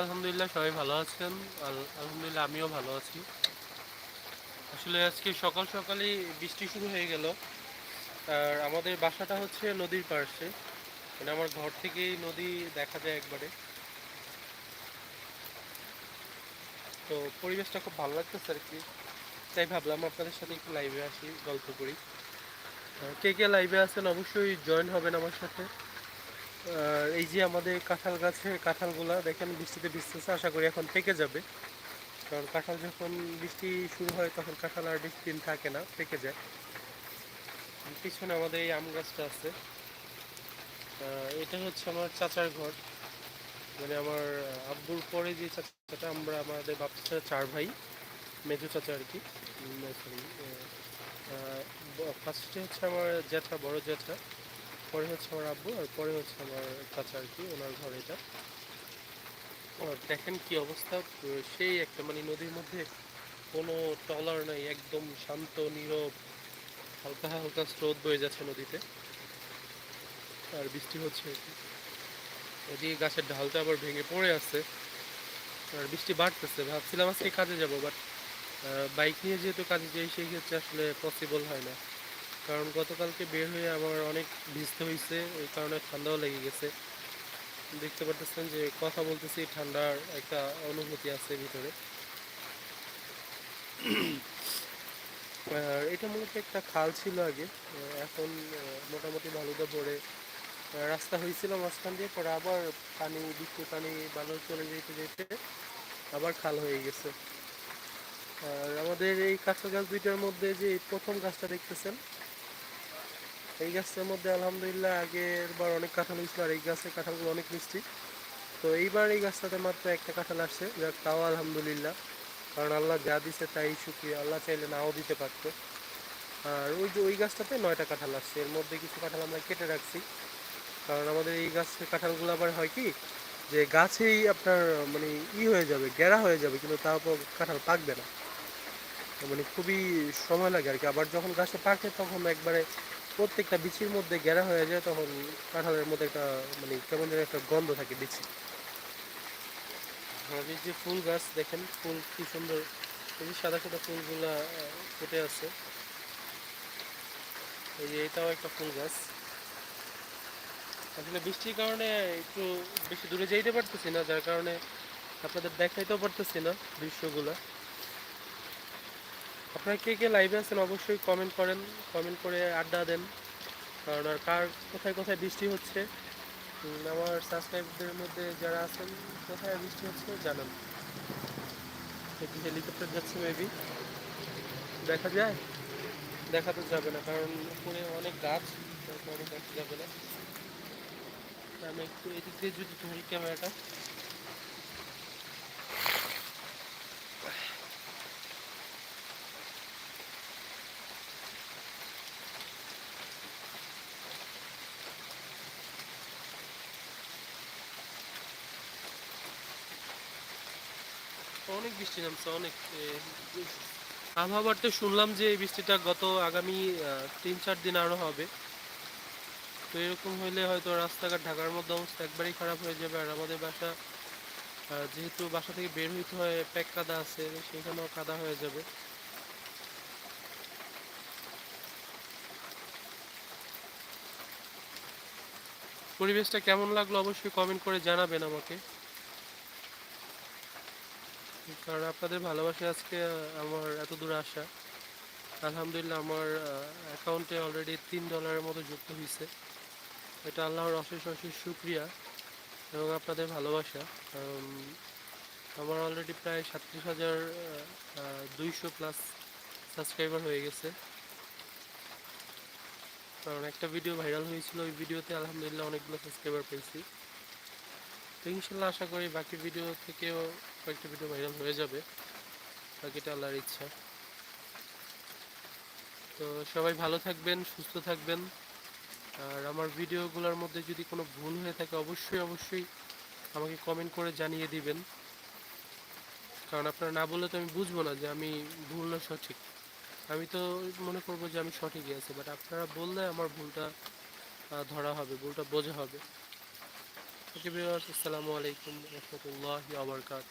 আলহামদুলিল্লাহ, সবাই ভালো আছেন। আলহামদুলিল্লাহ, আমিও ভালো আছি। আসলে আজকে সকাল সকালই বৃষ্টি শুরু হয়ে গেল। আর আমাদের বাসাটা হচ্ছে নদীর পাশে মানে আমার ঘর থেকেই নদী দেখা যায় একবারে। তো পরিবেশটা খুব ভালো লাগতেছে আর কি। তাই ভাবলাম আপনাদের সাথে একটু লাইভে আসি, গল্প করি। কে কে লাইভে আছেন অবশ্যই জয়েন হবেন আমার সাথে। এই যে আমাদের কাঁঠাল গাছে কাঁঠালগুলা দেখেন বৃষ্টিতে ভিজতেছে, আশা করি এখন পেকে যাবে। কারণ কাঁঠাল যখন বৃষ্টি শুরু হয় তখন কাঁঠাল আর বেশি দিন থাকে না পেকে যায়। পিছনে আমাদের এই আম গাছটা আছে। এটা হচ্ছে আমার চাচার ঘর। মানে আমার আব্বুর পরে যে চাচাটা, আমরা আমাদের বাপ চাচা, চার ভাই, মেজো চাচা আর কি। ফার্স্টে হচ্ছে আমার জ্যাঠা, বড় জ্যাঠা। পরে হচ্ছে আমার আব্বু, আর পরে হচ্ছে আমার চাচা আর কি, ওনার ঘর এটা। দেখেন কি অবস্থা সেই একটা মানে নদীর মধ্যে কোনো টলার নাই, একদম শান্ত, নীরব, হালকা হালকা স্রোত বয়ে যাচ্ছে নদীতে। আর বৃষ্টি হচ্ছে। এদিকে গাছের ঢালটা আবার ভেঙে পড়ে আছে। আর বৃষ্টি বাড়তেছে, ভাবছিলাম আজকে কাজে যাব বাট বাইক নিয়ে যেহেতু কাজে যাই, সেই ক্ষেত্রে আসলে পসিবল হয় না। কারণ গতকালকে বের হয়ে আমার অনেক ভিজতে হয়েছে এই কারণে ঠান্ডাও লেগে গেছে। দেখতে পারতেছেন যে কথা বলতেছি ঠান্ডার একটা অনুভূতি আছে ভিতরে। আর এটা মূলত একটা খাল ছিল আগে এখন মোটামুটি ভরে আহ, রাস্তা হয়েছিল মাঝখান দিয়ে পরে আবার পানি বৃষ্টি পানি বালু চলে যেতে যেতে আবার খাল হয়ে গেছে। আর আমাদের এই কাঁচা গাছ দুইটার মধ্যে যে প্রথম গাছটা দেখতেছেন এই গাছটার মধ্যে আলহামদুলিল্লাহ আগের বার অনেক কাঁঠাল হয়েছিল আর এই গাছের কাঁঠালগুলো অনেক মিষ্টি। তো এইবার এই গাছটাতে মাত্র একটা কাঁঠাল আসছে যাক তাও আলহামদুলিল্লাহ। কারণ আল্লাহ যা দিছে তাই শুক্রিয়া, আল্লাহ চাইলে নাও দিতে পারতো। আর ওই যে ওই গাছটাতে নয়টা কাঁঠাল আসছে, এর মধ্যে কিছু কাঁঠাল আমরা কেটে রাখছি। কারণ আমাদের এই গাছের কাঁঠালগুলো আবার হয় কি, যে গাছেই আপনার মানে ই হয়ে যাবে গেরা হয়ে যাবে, কিন্তু তারপর কাঁঠাল পাকবে না। মানে খুবই সময় লাগে আর কি। আবার যখন গাছে পাকে তখন একবারে প্রত্যেকটা বিচির মধ্যে গেরা হয়ে যায়, তখন কাঁঠালের মধ্যে একটা মানে কেমন যেন একটা গন্ধ থাকে বিচি। এই যে ফুল গাছ, দেখেন ফুল কি সুন্দর। যে সাদা সাদা ফুলগুলা ফুটে আছে। এই যে এটাও একটা ফুল গাছ। আসলে বৃষ্টির কারণে একটু বেশি দূরে যাইতে পারতেছি না, যার কারণে আপনাদের দেখাইতেও পারতেছি না দৃশ্যগুলা। আপনারা কে কে লাইভে আছেন অবশ্যই কমেন্ট করেন কমেন্ট করে আড্ডা দেন। কারণ আর কার কোথায় কোথায় বৃষ্টি হচ্ছে আমার সাবস্ক্রাইবদের মধ্যে যারা আছেন, কোথায় বৃষ্টি হচ্ছে জানান। হেলিকপ্টার যাচ্ছে মেবি দেখা যায়? দেখা তো যাবে না, কারণ উপরে অনেক গাছ অনেক দেখা যাবে না। আমি একটু এদিক দিয়ে যদি ধরি ক্যামেরাটা। অনেক বৃষ্টি নামছে অনেক এ, আবহাওয়ার তো শুনলাম যে এই বৃষ্টিটা গত আগামী তিন চার দিন আরও হবে। তো এরকম হইলে হয়তো রাস্তাঘাট ঢাকার মধ্যে অবস্থা একবারেই খারাপ হয়ে যাবে। আর আমাদের বাসা যেহেতু বাসা থেকে বের হইতে হয় প্যাক কাদা আছে সেখানেও কাদা হয়ে যাবে। পরিবেশটা কেমন লাগল অবশ্যই কমেন্ট করে জানাবেন আমাকে। কারণ আপনাদের ভালোবাসা আজকে আমার এত দূর আসা। আলহামদুলিল্লাহ আমার অ্যাকাউন্টে অলরেডি তিন ডলারের মতো যুক্ত হয়েছে এটা আল্লাহর অশেষ অশেষ শুক্রিয়া এবং আপনাদের ভালোবাসা। আমার অলরেডি প্রায় সাতত্রিশ হাজার দুইশো প্লাস সাবস্ক্রাইবার হয়ে গেছে। কারণ একটা ভিডিও ভাইরাল হয়েছিল, ওই ভিডিওতে আলহামদুলিল্লাহ অনেকগুলো সাবস্ক্রাইবার পেয়েছি। তো ইনশাল্লাহ আশা করি বাকি ভিডিও থেকেও কয়েকটা ভিডিও ভাইরাল হয়ে যাবে। বাকিটা আল্লাহর ইচ্ছা। তো সবাই ভালো থাকবেন, সুস্থ থাকবেন। আর আমার ভিডিওগুলোর মধ্যে যদি কোনো ভুল হয়ে থাকে, অবশ্যই অবশ্যই আমাকে কমেন্ট করে জানিয়ে দিবেন। কারণ আপনারা না বললে তো আমি বুঝব না যে আমি ভুল না সঠিক। আমি তো মনে করব যে আমি সঠিকই আছি বাট আপনারা বললে আমার ভুলটা ধরা হবে, ভুলটা বোঝা হবে। ওকে ভিউয়ার্স আসসালামু আলাইকুম রহমতুল্লাহ আবরকাত